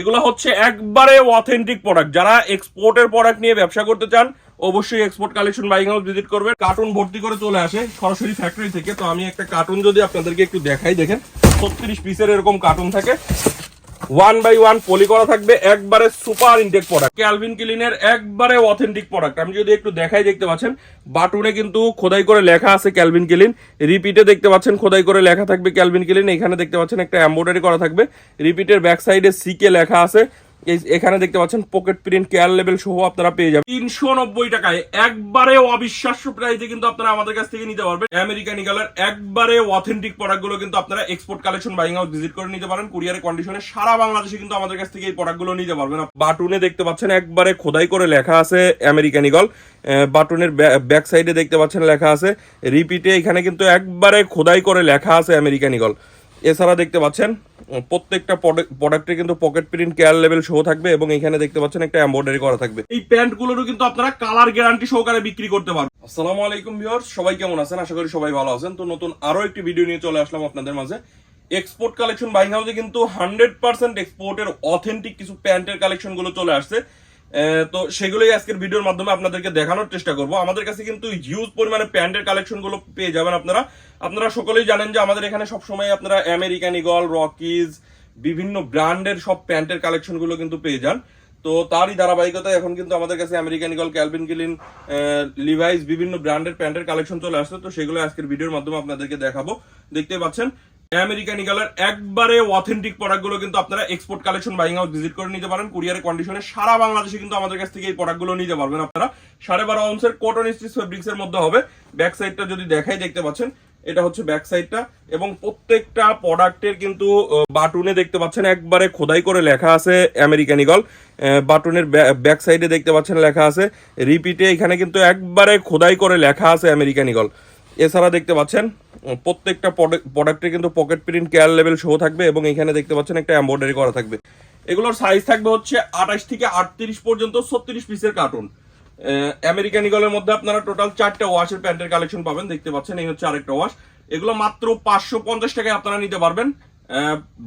এগুলো হচ্ছে একবারে অথেন্টিক প্রোডাক্ট যারা এক্সপোর্টের প্রোডাক্ট নিয়ে ব্যবসা করতে চান, অবশ্যই export collection buying house visit করবেন। কার্টুন ভর্তি করে চলে আসে সরাসরি ফ্যাক্টরি থেকে। তো আমি একটা কার্টুন যদি আপনাদেরকে একটু দেখাই, দেখেন, ছত্রিশ পিসের এরকম কার্টুন থাকে। ওয়ান বাই ওয়ান পলি করা থাকবে, একবারে সুপার ইনটেক প্রোডাক্ট ক্যালভিন ক্লিনের একবারে অথেন্টিক প্রোডাক্ট আমি যদি একটু দেখাই, দেখতে পাচ্ছেন, বাটুনে কিন্তু খোদাই করে লেখা আছে ক্যালভিন ক্লিন রিপিটে দেখতে পাচ্ছেন, খোদাই করে লেখা থাকবে ক্যালভিন ক্লিন এখানে দেখতে পাচ্ছেন একটা এম্বয়ডারি করা থাকবে। রিপিটের ব্যাক সাইডে সিকে লেখা আছে। এখানে দেখতে পাচ্ছেন পকেট প্রিন্ট কেয়ার লেভেল সহ আপনারা পেয়ে যাবেন। তিনশো নব্বই টাকায় একবারে অবিশ্বাস্য প্রাইসে কিন্তু আপনারা আমাদের কাছ থেকে নিতে পারবেন। আমেরিকান ইগালের একবারে অথেন্টিক প্রোডাক্টগুলো কিন্তু আপনারা export collection buying house visit করে নিতে পারেন। কুরিয়ারের কন্ডিশনে সারা বাংলাদেশে কিন্তু আমাদের কাছ থেকে এই প্রোডাক্টগুলো নিতে পারবেন। বাটুনে দেখতে পাচ্ছেন একবারে খোদাই করে লেখা আছে আমেরিকান ইগল বাটুনের ব্যাক সাইডে দেখতে পাচ্ছেন লেখা আছে। রিপিটে এখানে কিন্তু একবারে খোদাই করে লেখা আছে আমেরিকান ইগল এছাড়া দেখতে পাচ্ছেন প্রত্যেকটা প্রোডাক্টের কিন্তু পকেট প্রিন্ট কেয়ার লেভেল শো থাকবে এবং এখানে দেখতে পাচ্ছেন একটা এম্বয়ডারি করা থাকবে। এই প্যান্ট গুলোরও কিন্তু আপনারা কালার গ্যারান্টি সহকারে বিক্রি করতে পারবেন। আসসালামু আলাইকুম ভিউয়ার্স সবাই কেমন আছেন? আশা করি সবাই ভালো আছেন। তো নতুন আরও একটি ভিডিও নিয়ে চলে আসলাম আপনাদের মাঝে। এক্সপোর্ট কালেকশন বাইং হাউসে কিন্তু হান্ড্রেড পার্সেন্ট এক্সপোর্টের অথেন্টিক কিছু প্যান্টের কালেকশনগুলো চলে আসছে। তো সেগুলোই আজকের ভিডিওর মাধ্যমে আপনাদেরকে দেখানোর চেষ্টা করব। আমাদের কাছে কিন্তু হিউজ পরিমাণে প্যান্টের কালেকশনগুলো পেয়ে যাবেন আপনারা। আপনারা সকলেই জানেন যে আমাদের এখানে সবসময় আপনারা আমেরিকান ইগল রকিজ বিভিন্ন ব্র্যান্ডের সব প্যান্টের কালেকশনগুলো কিন্তু পেয়ে যান। তো তারই ধারাবাহিকতায় এখন কিন্তু আমাদের কাছে American Eagle Calvin Klein Levi's বিভিন্ন ব্র্যান্ডের প্যান্টের কালেকশন চলে আসছে। তো সেগুলো আজকের ভিডিওর মাধ্যমে আপনাদেরকে দেখাবো। দেখতে পাচ্ছেন আমেরিকান ইগলের একবারে অথেন্টিক প্রোডাক্টগুলো কিন্তু আপনারা export collection buying house visit করে নিতে পারেন। কুরিয়ারের কন্ডিশনে সারা বাংলাদেশে কিন্তু আমাদের কাছ থেকে এই প্রোডাক্টগুলো নিতে পারবেন আপনারা। সাড়ে বারো আউন্সের কটন স্টিচ ফেব্রিক্স এর মধ্যে হবে। ব্যাক সাইডটা যদি দেখাই, দেখতে পাচ্ছেন, এটা হচ্ছে ব্যাক সাইডটা এবং প্রত্যেকটা প্রোডাক্টের কিন্তু বাটুনে দেখতে পাচ্ছেন, একবারে খোদাই করে লেখা আছে আমেরিকান ইগল বাটুনের ব্যাক সাইডে দেখতে পাচ্ছেন, লেখা আছে। রিপিটে এখানে কিন্তু একবারে খোদাই করে লেখা আছে আমেরিকান ইগল এছাড়া দেখতে পাচ্ছেন প্রত্যেকটা প্রোডাক্টে কিন্তু পকেট প্রিন্ট কেয়ার লেভেল শো থাকবে এবং এখানে দেখতে পাচ্ছেন একটা এম্বয়ডারি করা থাকবে। এগুলোর সাইজ থাকবে হচ্ছে আঠাশ থেকে আটত্রিশ পর্যন্ত ছত্রিশ পিসের কার্টুন আমেরিকান ইগলের মধ্যে আপনারা টোটাল চারটা ওয়াশের প্যান্টের কালেকশন পাবেন, দেখতে পাচ্ছেন, এই হচ্ছে আরেকটা ওয়াশ এগুলো মাত্র পাঁচশো পঞ্চাশ টাকায় আপনারা নিতে পারবেন।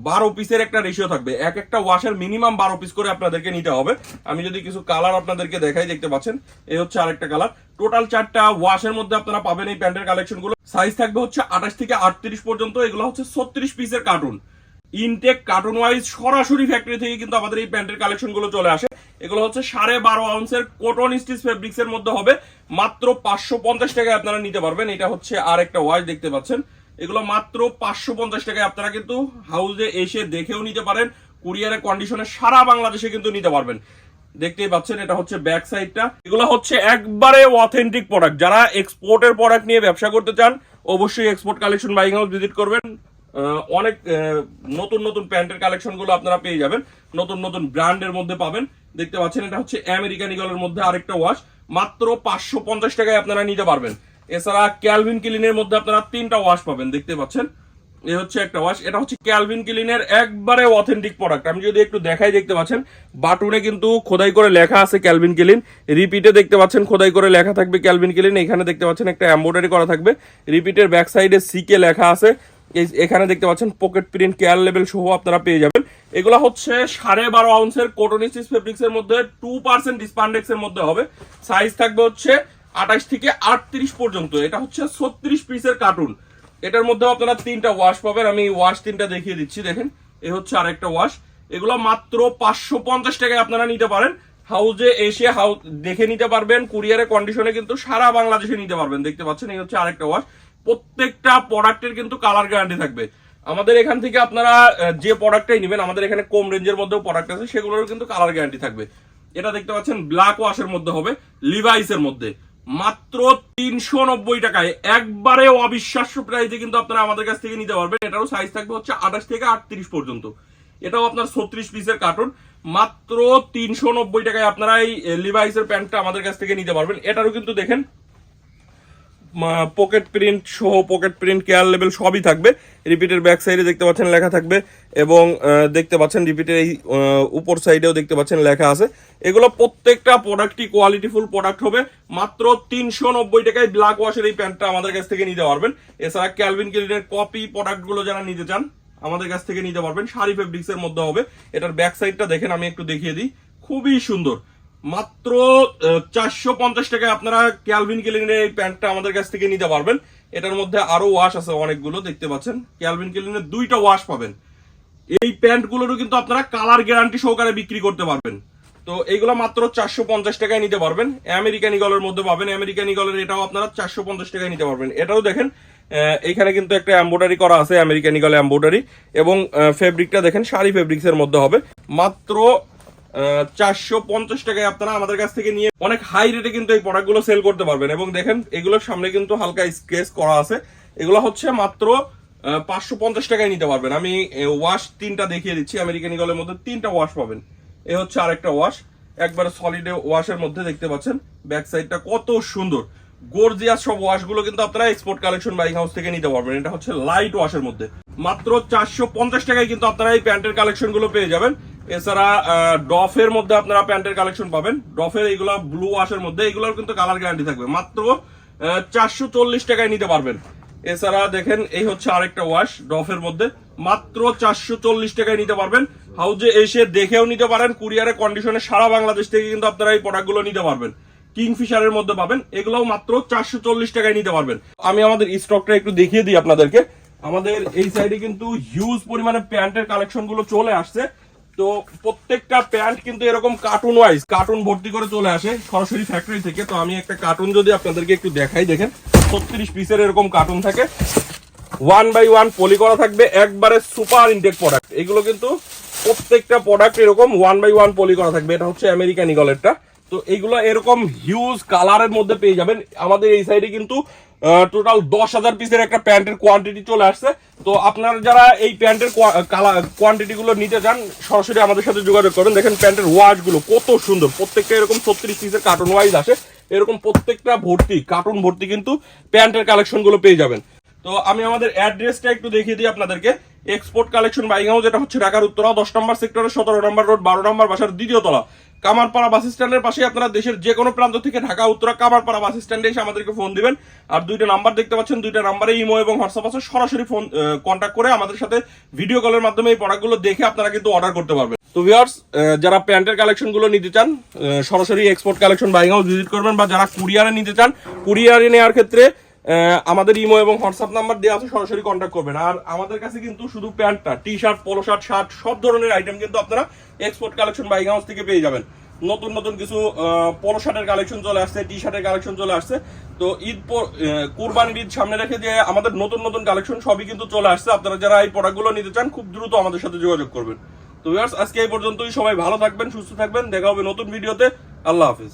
বারো পিসের একটা রেশিও থাকবে। এক একটা ওয়াশের মিনিমাম বারো পিস করে আপনাদেরকে নিতে হবে। আমি যদি কিছু কালার আপনাদেরকে দেখাই, দেখতে পাচ্ছেন? এই হচ্ছে আরেকটা কালার টোটাল চারটা ওয়াশের মধ্যে আপনারা পাবেন এই প্যান্টের কালেকশনগুলো সাইজ থাকবে হচ্ছে আঠাশ থেকে আটত্রিশ পর্যন্ত। এগুলো হচ্ছে ছত্রিশ পিসের কার্টুন ইনটেক কার্টুন ওয়াইজ সরাসরি ফ্যাক্টরি থেকে কিন্তু আমাদের এই প্যান্টের কালেকশনগুলো চলে আসে। এগুলো হচ্ছে সাড়ে বারো আউন্সের কটন স্টিচ ফেব্রিক্স এর মধ্যে হবে। মাত্র পাঁচশো পঞ্চাশ টাকায় আপনারা নিতে পারবেন। এটা হচ্ছে আর একটা ওয়াশ দেখতে পাচ্ছেন? এগুলো মাত্র পাঁচশো পঞ্চাশ টাকায়। আপনারা কিন্তু হাউসে এসে দেখেও নিতে পারেন, কুরিয়ারের কন্ডিশনে সারা বাংলাদেশে কিন্তু নিতে পারবেন। দেখতেই পাচ্ছেন, এটা হচ্ছে ব্যাক সাইডটা এগুলো হচ্ছে একবারে অথেন্টিক প্রোডাক্ট যারা এক্সপোর্টের প্রোডাক্ট নিয়ে ব্যবসা করতে চান, অবশ্যই export collection buying house visit করবেন। অনেক নতুন নতুন প্যান্টের কালেকশনগুলো আপনারা পেয়ে যাবেন। নতুন নতুন ব্র্যান্ডের মধ্যে পাবেন। দেখতে পাচ্ছেন, এটা হচ্ছে আমেরিকান ইগলের মধ্যে আরেকটা ওয়াশ মাত্র পাঁচশো পঞ্চাশ টাকায় আপনারা নিতে পারবেন। এছাড়া ক্যালভিন ক্লিনের মধ্যে আপনারা তিনটা ওয়াশ পাবেন, দেখতে পাচ্ছেন? এই হচ্ছে একটা ওয়াশ এটা হচ্ছে ক্যালভিন ক্লিনের একবারে অথেন্টিক প্রোডাক্ট আমি যদি একটু দেখাই, দেখতে পাচ্ছেন? বাটুনে কিন্তু খোদাই করে লেখা আছে ক্যালভিন ক্লিন। রিপিটে দেখতে পাচ্ছেন, খোদাই করে লেখা থাকবে ক্যালভিন ক্লিন। এখানে দেখতে পাচ্ছেন একটা এমব্রয়ডারি করা থাকবে। রিপিটের ব্যাক সাইডে সিকে লেখা আছে। এখানে দেখতে পাচ্ছেন পকেট প্রিন্ট কেয়ার লেভেল সহ আপনারা পেয়ে যাবেন। এগুলো হচ্ছে সাড়ে বারো আউন্সের কোটোনিসিস ফেব্রিক্স এর মধ্যে টু পার্সেন্ট ডিসপান্ডেক্স এর মধ্যে হবে। সাইজ থাকবে হচ্ছে আঠাশ থেকে আটত্রিশ পর্যন্ত। এটা হচ্ছে ছত্রিশ পিসের কার্টুন। এটার মধ্যে আপনারা তিনটা ওয়াশ পাবেন। আমি ওয়াশ তিনটা দেখিয়ে দিচ্ছি, দেখেন। এ হচ্ছে আরেকটা ওয়াশ এগুলো মাত্র পাঁচশো পঞ্চাশ টাকায় আপনারা নিতে পারেন। হাউজে এসে হাউস দেখে নিতে পারবেন। কুরিয়ারের কন্ডিশনে কিন্তু সারা বাংলাদেশে নিতে পারবেন। দেখতে পাচ্ছেন, এই হচ্ছে আরেকটা ওয়াশ প্রত্যেকটা প্রোডাক্টের কিন্তু কালার গ্যারান্টি থাকবে। আমাদের এখান থেকে আপনারা যে প্রোডাক্টটাই নেবেন, আমাদের এখানে কম রেঞ্জের মধ্যেও প্রোডাক্ট আছে সেগুলোর কিন্তু কালার গ্যারান্টি থাকবে। এটা দেখতে পাচ্ছেন ব্ল্যাক ওয়াশের মধ্যে হবে লিভাইসের মধ্যে। মাত্র তিনশো নব্বই টাকায় একবারে অবিশ্বাস্য প্রাইসে কিন্তু আপনারা আমাদের কাছ থেকে নিতে পারবেন। এটারও সাইজ থাকবে হচ্ছে আঠাশ থেকে আটত্রিশ পর্যন্ত। এটাও আপনার ছত্রিশ পিসের কার্টুন মাত্র তিনশো নব্বই টাকায় আপনারা এই লিভাইসের প্যান্টটা আমাদের কাছ থেকে নিতে পারবেন। এটারও কিন্তু দেখেন পকেট প্রিন্ট সহ পকেট প্রিন্ট কেয়ার লেভেল সবই থাকবে। রিপিটের ব্যাক সাইডে দেখতে পাচ্ছেন লেখা থাকবে এবং দেখতে পাচ্ছেন রিপিটের এই উপর সাইডেও দেখতে পাচ্ছেন লেখা আছে। এগুলো প্রত্যেকটা প্রোডাক্টই কোয়ালিটিফুল প্রোডাক্ট হবে। মাত্র তিনশো নব্বই টাকায় ব্ল্যাক ওয়াশের এই প্যান্টটা আমাদের কাছ থেকে নিতে পারবেন। এছাড়া ক্যালভিন ক্লিনের কপি প্রোডাক্টগুলো যারা নিতে চান, আমাদের কাছ থেকে নিতে পারবেন। শাড়ি ফেব্রিক্স এর মধ্যে হবে। এটার ব্যাক সাইডটা দেখেন, আমি একটু দেখিয়ে দিই। খুবই সুন্দর। মাত্র চারশো পঞ্চাশ টাকায় আপনারা ক্যালভিন কেলিনের এই প্যান্টটা আমাদের কাছ থেকে নিতে পারবেন। এটার মধ্যে আরও ওয়াশ আছে অনেকগুলো দেখতে পাচ্ছেন। ক্যালভিন কেলিনের দুইটা ওয়াশ পাবেন। এই প্যান্টগুলোরও কিন্তু আপনারা কালার গ্যারান্টি সহকারে বিক্রি করতে পারবেন। তো এইগুলো মাত্র চারশো পঞ্চাশ টাকায় নিতে পারবেন। আমেরিকান ইগলের মধ্যে পাবেন। আমেরিকান ইগলের এটাও আপনারা চারশো পঞ্চাশ টাকায় নিতে পারবেন। এটাও দেখেন আহ, এইখানে কিন্তু একটা এম্বোডারি করা আছে আমেরিকান ইগল এম্বোডারি এবং ফেব্রিকটা দেখেন শাড়ি ফেব্রিক্স এর মধ্যে হবে। মাত্র চারশো পঞ্চাশ টাকায় আপনারা আমাদের কাছ থেকে নিয়ে অনেক হাই রেটে কিন্তু এই প্রোডাক্টগুলো সেল করতে পারবেন। এবং দেখেন, এগুলোর সামনে কিন্তু হালকা স্কেচ করা আছে। এগুলো হচ্ছে মাত্র পাঁচশো পঞ্চাশ টাকায় নিতে পারবেন। আমি ওয়াশ তিনটা দেখিয়ে দিচ্ছি। আমেরিকান ইগলের মধ্যে তিনটা ওয়াশ পাবেন। এ হচ্ছে আরেকটা ওয়াশ একবারে সলিড ওয়াশের মধ্যে দেখতে পাচ্ছেন ব্যাক সাইডটা কত সুন্দর। গর্জিয়াস সব ওয়াশগুলো কিন্তু আপনারা এক্সপোর্ট কালেকশন বাইক হাউস থেকে নিতে পারবেন। এটা হচ্ছে লাইট ওয়াশের মধ্যে। মাত্র চারশো পঞ্চাশ টাকায় কিন্তু আপনারা এই প্যান্টের কালেকশনগুলো পেয়ে যাবেন। এছাড়া ডফের মধ্যে আপনারা প্যান্টের কালেকশন পাবেন। ডফের এইগুলা ব্লু ওয়াশের মধ্যে এগুলোর কিন্তু কালার গ্যারান্টি থাকবে। মাত্র চারশো চল্লিশ টাকায় নিতে পারবেন। এছাড়া দেখেন, এই হচ্ছে আরেকটা ওয়াশ ডফের মধ্যে। মাত্র চারশো চল্লিশ টাকায় নিতে পারবেন। হাউজে এসে দেখেও নিতে পারেন। কুরিয়ারের কন্ডিশনে সারা বাংলাদেশ থেকে কিন্তু আপনারা এই প্রোডাক্টগুলো নিতে পারবেন। কিংফিশারের মধ্যে পাবেন। এগুলোও মাত্র চারশো চল্লিশ টাকায় নিতে পারবেন। আমি আমাদের স্টকটা একটু দেখিয়ে দিই আপনাদেরকে। আমাদের এই সাইডে কিন্তু হিউজ পরিমাণে প্যান্টের কালেকশনগুলো চলে আসছে। তো প্রত্যেকটা প্যান্ট কিন্তু এরকম কার্টুন ওয়াইজ কার্টুন ভর্তি করে চলে আসে সরাসরি ফ্যাক্টরি থেকে। তো আমি একটা কার্টুন যদি আপনাদেরকে একটু দেখাই, দেখেন, ছত্রিশ পিসের এরকম কার্টুন থাকে। ওয়ান বাই ওয়ান পলি করা থাকবে, একবারে সুপার ইনটেক প্রোডাক্ট এগুলো কিন্তু প্রত্যেকটা প্রোডাক্ট এরকম ওয়ান বাই ওয়ান পলি করা থাকবে। এটা হচ্ছে আমেরিকান ইগলেরটা তো এগুলো এরকম হিউজ কালারের মধ্যে পেয়ে যাবেন। আমাদের এই সাইডে কিন্তু টোটাল দশ হাজার পিসের একটা প্যান্টের কোয়ান্টিটি চলে আসছে। তো আপনারা যারা এই প্যান্টের কোয়ান্টিটি গুলো নিতে চান, সরাসরি আমাদের সাথে যোগাযোগ করেন দেখেন প্যান্টের ওয়াশগুলো কত সুন্দর। প্রত্যেকটা এরকম ছত্রিশ পিসের কার্টুন ওয়াইজ আসে। এরকম প্রত্যেকটা ভর্তি কার্টুন ভর্তি কিন্তু প্যান্টের কালেকশনগুলো পেয়ে যাবেন। তো আমি আমাদের অ্যাড্রেসটা একটু দেখিয়ে দিই আপনাদেরকে। এক্সপোর্ট কালেকশন বাইং যেটা হচ্ছে ঢাকার উত্তরা, দশ নম্বর সেক্টরের সতেরো নম্বর রোড বারো নম্বর বাসার দ্বিতীয় তলা। কামারপাড়া বাস স্ট্যান্ডের পাশে আপনারা দেশের যে কোনো প্রান্ত থেকে ঢাকা, উত্তরা, কামারপাড়া বাস স্ট্যান্ডে এসে আমাদেরকে ফোন দিবেন। আর দুইটা নাম্বার দেখতে পাচ্ছেন, দুইটা নাম্বারে ইমো এবং হোয়াটসঅ্যাপ আছে। সরাসরি ফোন কন্ট্যাক্ট করে আমাদের সাথে ভিডিও কলের মাধ্যমে এই প্রোডাক্টগুলো দেখে আপনারা কিন্তু অর্ডার করতে পারবেন। তো ভিউয়ার্স যারা প্যান্টের কালেকশনগুলো নিতে চান সরাসরি export collection buying house visit করবেন বা যারা কুরিয়ারে নিতে চান, কুরিয়ারে নেওয়ার ক্ষেত্রে আমাদের ইমো এবং হোয়াটসঅ্যাপ নাম্বার দেওয়া আছে, সরাসরি কন্ট্যাক্ট করবেন। আর আমাদের কাছে কিন্তু শুধু প্যান্টটা T shirt polo shirt shirt সব ধরনের আইটেম কিন্তু আপনারা এক্সপোর্ট কালেকশন বাইং হাউস থেকে পেয়ে যাবেন। নতুন নতুন কিছু পোলো শার্টের কালেকশন চলে আসছে টি শার্টের কালেকশন চলে আসছে। তো ঈদ কুরবানির ঈদ সামনে রেখে যে আমাদের নতুন নতুন কালেকশন সবই কিন্তু চলে আসছে। আপনারা যারা এই প্রোডাক্টগুলো নিতে চান, খুব দ্রুত আমাদের সাথে যোগাযোগ করবেন। তো ভিউয়ার্স আজকে এই পর্যন্তই। সবাই ভালো থাকবেন, সুস্থ থাকবেন। দেখা হবে নতুন ভিডিওতে। আল্লাহ হাফিজ।